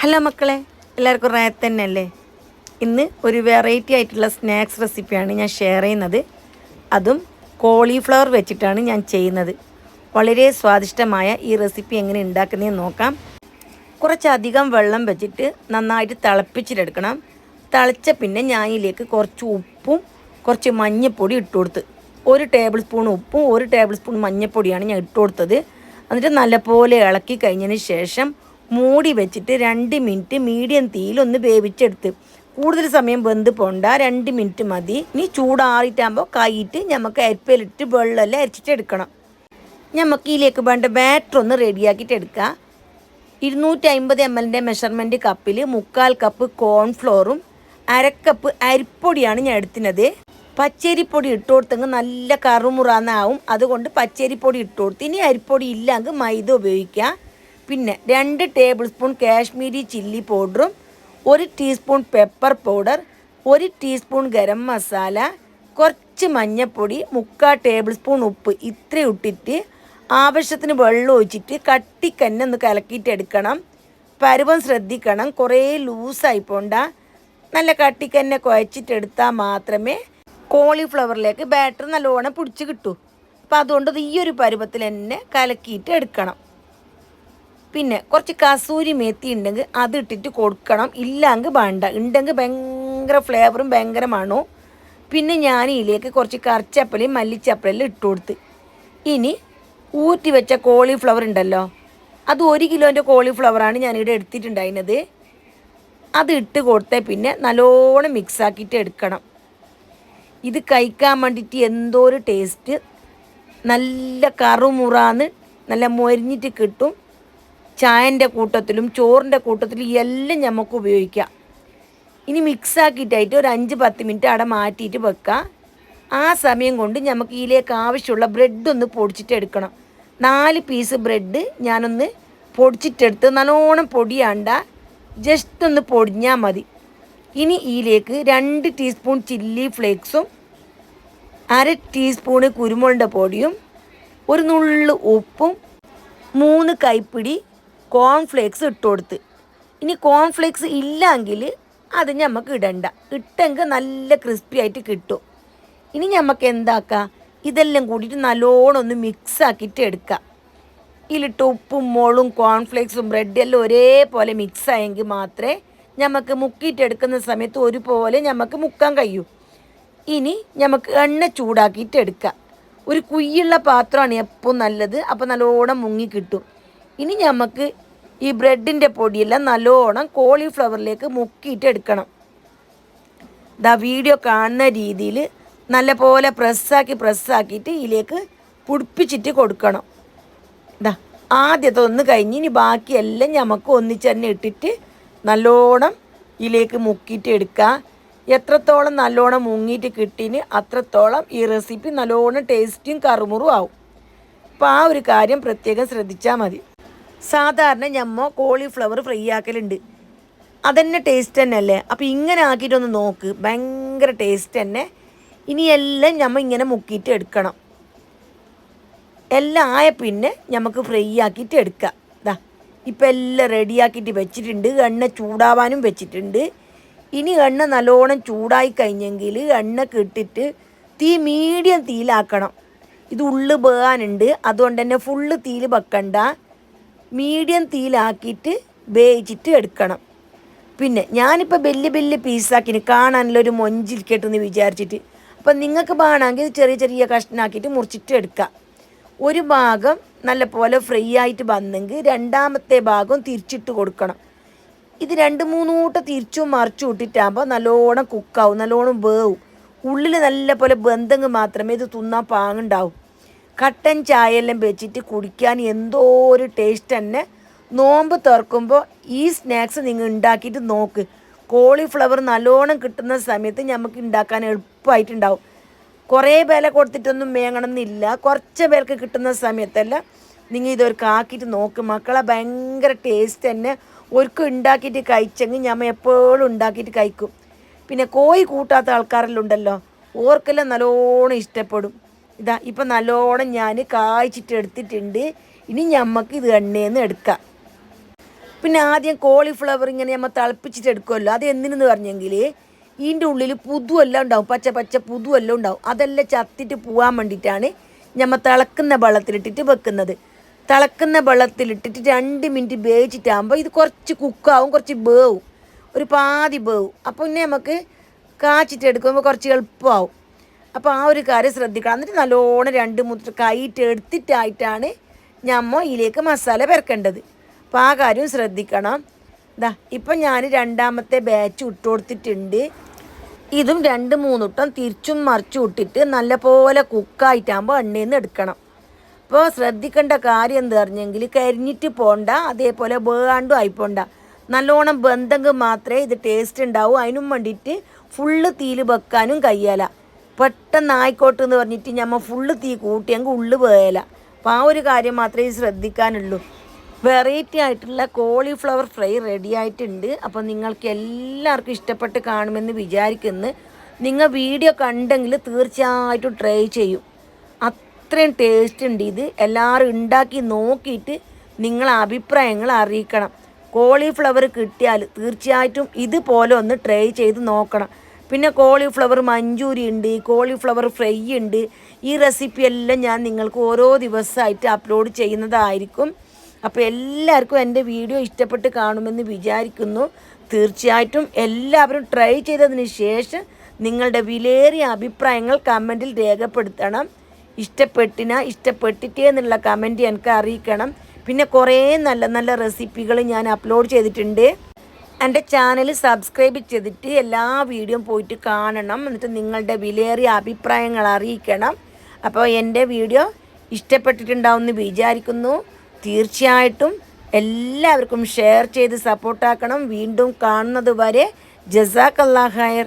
Hello മക്കളെ എല്ലാവർക്കും റാത്ത് തന്നെ അല്ലേ ഇന്ന് ഒരു വെറൈറ്റി ആയിട്ടുള്ള സ്നാക്സ് റെസിപ്പിയാണ് ഞാൻ ഷെയർ ചെയ്യുന്നത്. അതും കോളിഫ്ലവർ വെച്ചിട്ടാണ് ഞാൻ ചെയ്യുന്നത്. വളരെ സ്വാദിഷ്ടമായ ഈ റെസിപ്പി എങ്ങനെ ഉണ്ടാക്കുന്നതെന്ന് നോക്കാം. കുറച്ചധികം വെള്ളം വെച്ചിട്ട് നന്നായിട്ട് തിളപ്പിച്ചിട്ടെടുക്കണം. തിളച്ച പിന്നെ ഞാൻ ഇതിലേക്ക് കുറച്ച് ഉപ്പും കുറച്ച് മഞ്ഞൾപ്പൊടി ഇട്ട് കൊടുത്ത്. ഒരു ടേബിൾ സ്പൂൺ ഉപ്പും ഒരു ടേബിൾ സ്പൂൺ മഞ്ഞൾപ്പൊടിയാണ് ഞാൻ ഇട്ട് കൊടുത്തത്. എന്നിട്ട് നല്ലപോലെ ഇളക്കി കഴിഞ്ഞതിന് ശേഷം മൂടി വെച്ചിട്ട് രണ്ട് മിനിറ്റ് മീഡിയം തീയിൽ ഒന്ന് വേവിച്ചെടുത്ത്. കൂടുതൽ സമയം വെന്ത് പോണ്ട രണ്ട് മിനിറ്റ് മതി. ഇനി ചൂടാറിയിട്ടാകുമ്പോൾ കൈയിട്ട് നമുക്ക് അരിപ്പയിലിട്ട് വെള്ളമെല്ലാം അരിച്ചിട്ട് എടുക്കണം. നമുക്ക് ഇതിലേക്ക് വേണ്ട ബാറ്റർ ഒന്ന് റെഡിയാക്കിയിട്ട് എടുക്കുക ഇരുന്നൂറ്റി അമ്പത് എം എല്ലിന്റെ മെഷർമെന്റ് കപ്പിൽ മുക്കാൽ കപ്പ് കോൺഫ്ലോറും അരക്കപ്പ് അരിപ്പൊടിയാണ് ഞാൻ എടുത്തിനത്. പച്ചരിപ്പൊടി ഇട്ട് കൊടുത്തെങ്കിൽ നല്ല കറുമുറാന്നാവും. അതുകൊണ്ട് പച്ചരിപ്പൊടി ഇട്ട് കൊടുത്ത് ഇനി അരിപ്പൊടി ഇല്ലെങ്കിൽ മൈദ ഉപയോഗിക്കുക പിന്നെ രണ്ട് ടേബിൾ സ്പൂൺ കാശ്മീരി ചില്ലി പൗഡറും ഒരു ടീസ്പൂൺ പെപ്പർ പൗഡർ ഒരു ടീസ്പൂൺ ഗരം മസാല കുറച്ച് മഞ്ഞൾപ്പൊടി മുക്കാൽ ടേബിൾ സ്പൂൺ ഉപ്പ് ഇത്രയും ഇട്ടിട്ട് ആവശ്യത്തിന് വെള്ളം ഒഴിച്ചിട്ട് കട്ടിക്കന്നെ ഒന്ന് കലക്കിയിട്ട് എടുക്കണം. പരുവം ശ്രദ്ധിക്കണം. കുറേ ലൂസായി പോണ്ട നല്ല കട്ടിക്കന്നെ കുഴച്ചിട്ടെടുത്താൽ മാത്രമേ കോളിഫ്ലവറിലേക്ക് ബാറ്റർ നല്ലോണം പിടിച്ച് കിട്ടൂ. അപ്പം അതുകൊണ്ട് ഈ ഒരു പരുവത്തിൽ തന്നെ കലക്കിയിട്ട് എടുക്കണം. പിന്നെ കുറച്ച് കസൂരി മേത്തി ഉണ്ടെങ്കിൽ അത് ഇട്ടിട്ട് കൊടുക്കണം. ഇല്ലെങ്കിൽ വേണ്ട. ഉണ്ടെങ്കിൽ ഭയങ്കര ഫ്ലേവറും ഭയങ്കര മണവും. പിന്നെ ഞാൻ ഇതിലേക്ക് കുറച്ച് കറിച്ചപ്പലയും മല്ലിച്ചപ്പലെല്ലാം ഇട്ട് കൊടുത്ത്. ഇനി ഊറ്റി വെച്ച കോളിഫ്ലവർ ഉണ്ടല്ലോ അത് ഒരു കിലോന്റെ കോളിഫ്ലവറാണ് ഞാനിവിടെ എടുത്തിട്ടുണ്ടായിരുന്നത്. അത് ഇട്ട് കൊടുത്തേ പിന്നെ നല്ലോണം മിക്സാക്കിയിട്ട് എടുക്കണം. ഇത് കഴിക്കാൻ വേണ്ടിയിട്ട് എന്തോ ഒരു ടേസ്റ്റ് നല്ല കറുമുറാന്ന് നല്ല മൊരിഞ്ഞിട്ട് കിട്ടും. ചായന്റെ കൂട്ടത്തിലും ചോറിന്റെ കൂട്ടത്തിലും എല്ലാം നമുക്ക് ഉപയോഗിക്കാം. ഇനി മിക്സ് ആക്കിയിട്ടായിട്ട് ഒരു അഞ്ച് പത്ത് മിനിറ്റ് അവിടെ മാറ്റിയിട്ട് വെക്കുക ആ സമയം കൊണ്ട് നമുക്ക് ഇതിലേക്ക് ആവശ്യമുള്ള ബ്രെഡ് ഒന്ന് പൊടിച്ചിട്ട് എടുക്കണം. നാല് പീസ് ബ്രെഡ് ഞാനൊന്ന് പൊടിച്ചിട്ടെടുത്ത് നല്ലോണം പൊടിയാണ്ട. ജസ്റ്റ് ഒന്ന് പൊടിഞ്ഞാൽ മതി. ഇനി ഇതിലേക്ക് രണ്ട് ടീസ്പൂൺ ചില്ലി ഫ്ലേക്സും അര ടീസ്പൂണ് കുരുമുളക് പൊടിയും ഒരു നുള്ളു ഉപ്പും മൂന്ന് കൈപ്പിടി കോൺഫ്ലേക്സ് ഇട്ട് കൊടുത്ത് ഇനി കോൺഫ്ലേക്സ് ഇല്ലെങ്കിൽ അത് നമുക്ക് ഇടണ്ട. ഇട്ടെങ്കിൽ നല്ല ക്രിസ്പി ആയിട്ട് കിട്ടും. ഇനി നമുക്ക് എന്താക്കാം? ഇതെല്ലാം കൂടിയിട്ട് നല്ലോണം ഒന്ന് മിക്സ് ആക്കിയിട്ട് എടുക്കാം. ഇതിലിട്ട് ഉപ്പും മോളും കോൺഫ്ലേക്സും ബ്രെഡ് എല്ലാം ഒരേപോലെ മിക്സ് ആയെങ്കിൽ മാത്രമേ നമുക്ക് മുക്കിയിട്ട് എടുക്കുന്ന സമയത്ത് ഒരുപോലെ നമുക്ക് മുക്കാൻ കഴിയൂ. ഇനി നമുക്ക് എണ്ണ ചൂടാക്കിയിട്ട് എടുക്കാം. ഒരു കുയ്യുള്ള പാത്രമാണ് എപ്പോൾ നല്ലത്. അപ്പോൾ നല്ലോണം മുങ്ങി കിട്ടും. ഇനി നമുക്ക് ഈ ബ്രെഡിന്റെ പൊടിയെല്ലാം നല്ലോണം കോളിഫ്ലവറിലേക്ക് മുക്കിയിട്ട് എടുക്കണം. ദാ വീഡിയോ കാണുന്ന രീതിയിൽ നല്ല പോലെ പ്രസ്സാക്കി പ്രസ്സാക്കിയിട്ട് ഇതിലേക്ക് പുടിപ്പിച്ചിട്ട് കൊടുക്കണം. ഇതാ ആദ്യത്തെ ഒന്ന് കഴിഞ്ഞ് ഇനി ബാക്കിയെല്ലാം നമുക്ക് ഒന്നിച്ച് തന്നെ ഇട്ടിട്ട് നല്ലോണം ഇതിലേക്ക് മുക്കിയിട്ട് എടുക്കുക എത്രത്തോളം നല്ലോണം മുങ്ങിയിട്ട് കിട്ടീന് അത്രത്തോളം ഈ റെസിപ്പി നല്ലോണം ടേസ്റ്റിയും കറുമുറും ആവും. അപ്പോൾ ആ ഒരു കാര്യം പ്രത്യേകം ശ്രദ്ധിച്ചാൽ മതി. സാധാരണ ഞമ്മ കോളിഫ്ലവർ ഫ്രൈ ആക്കലുണ്ട്. അതന്നെ ടേസ്റ്റ് തന്നെ അല്ലേ അപ്പോൾ ഇങ്ങനെ ആക്കിയിട്ടൊന്ന് നോക്ക്. ഭയങ്കര ടേസ്റ്റ് തന്നെ. ഇനി എല്ലാം ഞമ്മ ഇങ്ങനെ മുക്കിയിട്ട് എടുക്കണം. എല്ലാം ആയ പിന്നെ നമുക്ക് ഫ്രൈ ആക്കിയിട്ട് എടുക്കാം. ഇതാ ഇപ്പം എല്ലാം റെഡിയാക്കിയിട്ട് വെച്ചിട്ടുണ്ട്. എണ്ണ ചൂടാവാനും വെച്ചിട്ടുണ്ട്. ഇനി എണ്ണ നല്ലോണം ചൂടായി കഴിഞ്ഞെങ്കിൽ എണ്ണ കിട്ടിട്ട് തീ മീഡിയം തീയിലാക്കണം. ഇത് ഉള്ളു വേകാനുണ്ട് അതുകൊണ്ട് തന്നെ ഫുള്ള് തീയിൽ വെക്കണ്ട. മീഡിയം തീയിലാക്കിയിട്ട് വേവിച്ചിട്ട് എടുക്കണം. പിന്നെ ഞാനിപ്പോൾ വലിയ വലിയ പീസാക്കിന് കാണാനുള്ള ഒരു മൊഞ്ചിരിക്കട്ടെന്ന് വിചാരിച്ചിട്ട്. അപ്പം നിങ്ങൾക്ക് വേണമെങ്കിൽ ചെറിയ ചെറിയ കഷ്ണാക്കിയിട്ട് മുറിച്ചിട്ട് എടുക്കാം. ഒരു ഭാഗം നല്ല പോലെ ഫ്രൈ ആയിട്ട് വന്നെങ്കിൽ രണ്ടാമത്തെ ഭാഗം തിരിച്ചിട്ട് കൊടുക്കണം. ഇത് രണ്ട് മൂന്ന് കൂട്ടം തിരിച്ചും മറിച്ചും ഇട്ടിട്ടാകുമ്പോൾ നല്ലോണം കുക്കാവും നല്ലോണം വേവും. ഉള്ളിൽ നല്ല പോലെ ബന്ധങ്ങൾ മാത്രമേ ഇത് തിന്നാൻ പാങ്ങുണ്ടാവും. കട്ടൻ ചായ എല്ലാം വെച്ചിട്ട് കുടിക്കാൻ എന്തോ ഒരു ടേസ്റ്റ് തന്നെ. നോമ്പ് തുറക്കുമ്പോൾ ഈ സ്നാക്സ് നിങ്ങൾ ഉണ്ടാക്കിയിട്ട് നോക്ക്. കോളിഫ്ലവർ നല്ലോണം കിട്ടുന്ന സമയത്ത് നമുക്ക് ഉണ്ടാക്കാൻ എളുപ്പമായിട്ടുണ്ടാവും കുറേ വില കൊടുത്തിട്ടൊന്നും വേങ്ങണമെന്നില്ല കുറച്ച് പേർക്ക് കിട്ടുന്ന സമയത്തെല്ലാം നിങ്ങൾ ഇതൊരു കാക്കിയിട്ട് നോക്ക്. മക്കളെ ഭയങ്കര ടേസ്റ്റ് തന്നെ. ഒരുക്കും ഉണ്ടാക്കിയിട്ട് കഴിച്ചെങ്കിൽ ഞമ്മ എപ്പോഴും ഉണ്ടാക്കിയിട്ട് കഴിക്കും. പിന്നെ കോഴി കൂട്ടാത്ത ആൾക്കാരെല്ലാം ഉണ്ടല്ലോ. ഓർക്കെല്ലാം നല്ലോണം ഇഷ്ടപ്പെടും. ഇതാ ഇപ്പം നല്ലോണം ഞാൻ കായ്ച്ചിട്ട് എടുത്തിട്ടുണ്ട്. ഇനി ഞമ്മക്ക് ഇത് എണ്ണയെന്ന് എടുക്കാം. പിന്നെ ആദ്യം കോളിഫ്ലവർ ഇങ്ങനെ നമ്മൾ തിളപ്പിച്ചിട്ട് എടുക്കുമല്ലോ അത് എന്തിനെന്ന് പറഞ്ഞെങ്കിൽ ഇതിന്റെ ഉള്ളിൽ പുതുവെല്ലാം ഉണ്ടാവും. പച്ച പച്ച പുതുവെല്ലാം ഉണ്ടാവും. അതെല്ലാം ചത്തിട്ട് പോകാൻ വേണ്ടിയിട്ടാണ് നമ്മൾ തിളക്കുന്ന വെള്ളത്തിലിട്ടിട്ട് വെക്കുന്നത്. തിളക്കുന്ന വെള്ളത്തിലിട്ടിട്ട് രണ്ട് മിനിറ്റ് വേവിച്ചിട്ടാകുമ്പോൾ ഇത് കുറച്ച് കുക്കാവും കുറച്ച് വേവും. ഒരു പാതി വേവും. അപ്പോൾ പിന്നെ നമുക്ക് കാച്ചിട്ട് എടുക്കുമ്പോൾ കുറച്ച് എളുപ്പമാവും. അപ്പോൾ ആ ഒരു കാര്യം ശ്രദ്ധിക്കണം. എന്നിട്ട് നല്ലോണം രണ്ട് മൂത്ര കൈയിട്ട് എടുത്തിട്ടായിട്ടാണ് ഞമ്മ ഇതിലേക്ക് മസാല പെരക്കേണ്ടത്. അപ്പോൾ ആ കാര്യം ശ്രദ്ധിക്കണം. ഇതാ ഇപ്പം ഞാൻ രണ്ടാമത്തെ ബാച്ച് ഇട്ട് കൊടുത്തിട്ടുണ്ട്. ഇതും രണ്ട് മൂന്നുട്ടം തിരിച്ചും മറിച്ചും ഇട്ടിട്ട് നല്ല പോലെ കുക്കായിട്ടാകുമ്പോൾ എണ്ണയിൽ നിന്ന് എടുക്കണം. അപ്പോൾ ശ്രദ്ധിക്കേണ്ട കാര്യം എന്ത് പറഞ്ഞെങ്കിൽ കരിഞ്ഞിട്ട് പോണ്ട അതേപോലെ വേണ്ടും ആയിപ്പോണ്ട നല്ലോണം ബന്ധങ്ങൾ മാത്രമേ ഇത് ടേസ്റ്റ് ഉണ്ടാവൂ. അതിനും വേണ്ടിയിട്ട് ഫുള്ള് തീയിൽ വെക്കാനും കഴിയല. പെട്ടെന്ന് ആയിക്കോട്ടെ എന്ന് പറഞ്ഞിട്ട് ഞമ്മ ഫുള്ള് തീ കൂട്ടി കൂട്ടിയെങ്കിൽ ഉള്ളു പോയല അപ്പോൾ ആ ഒരു കാര്യം മാത്രമേ ശ്രദ്ധിക്കാനുള്ളൂ. വെറൈറ്റി ആയിട്ടുള്ള കോളിഫ്ലവർ ഫ്രൈ റെഡി ആയിട്ടുണ്ട്. അപ്പോൾ നിങ്ങൾക്ക് എല്ലാവർക്കും ഇഷ്ടപ്പെട്ട് കാണുമെന്ന് വിചാരിക്കുന്നു. നിങ്ങൾ വീഡിയോ കണ്ടെങ്കിൽ തീർച്ചയായിട്ടും ട്രൈ ചെയ്യും. അത്രയും ടേസ്റ്റ് ഉണ്ട് ഇത്. എല്ലാവരും ഉണ്ടാക്കി നോക്കിയിട്ട് നിങ്ങളെ അഭിപ്രായങ്ങൾ അറിയിക്കണം. കോളിഫ്ലവർ കിട്ടിയാൽ തീർച്ചയായിട്ടും ഇതുപോലെ ഒന്ന് ട്രൈ ചെയ്ത് നോക്കണം. പിന്നെ കോളിഫ്ലവർ മഞ്ചൂരി ഉണ്ട് കോളിഫ്ലവർ ഫ്രൈ ഉണ്ട്. ഈ റെസിപ്പി എല്ലാം ഞാൻ നിങ്ങൾക്ക് ഓരോ ദിവസമായിട്ട് അപ്ലോഡ് ചെയ്യുന്നതായിരിക്കും. അപ്പോൾ എല്ലാവർക്കും എന്റെ വീഡിയോ ഇഷ്ടപ്പെട്ട് കാണുമെന്ന് വിചാരിക്കുന്നു. തീർച്ചയായിട്ടും എല്ലാവരും ട്രൈ ചെയ്തതിന് ശേഷം നിങ്ങളുടെ വിലയേറിയ അഭിപ്രായങ്ങൾ കമന്റിൽ രേഖപ്പെടുത്തണം. ഇഷ്ടപ്പെട്ടിന ഇഷ്ടപ്പെട്ടിട്ടേ എന്നുള്ള കമന്റ് എനിക്ക് അറിയിക്കണം. പിന്നെ കുറേ നല്ല നല്ല റെസിപ്പികൾ ഞാൻ അപ്ലോഡ് ചെയ്തിട്ടുണ്ട്. എന്റെ ചാനൽ സബ്സ്ക്രൈബ് ചെയ്തിട്ട് എല്ലാ വീഡിയോയും പോയിട്ട് കാണണം. എന്നിട്ട് നിങ്ങളുടെ വിലയേറിയ അഭിപ്രായങ്ങൾ അറിയിക്കണം. അപ്പോൾ എന്റെ വീഡിയോ ഇഷ്ടപ്പെട്ടിട്ടുണ്ടാവുമെന്ന് വിചാരിക്കുന്നു. തീർച്ചയായിട്ടും എല്ലാവർക്കും ഷെയർ ചെയ്ത് സപ്പോർട്ടാക്കണം വീണ്ടും കാണുന്നത് വരെ ജസാക്കല്ലാ ഹയർ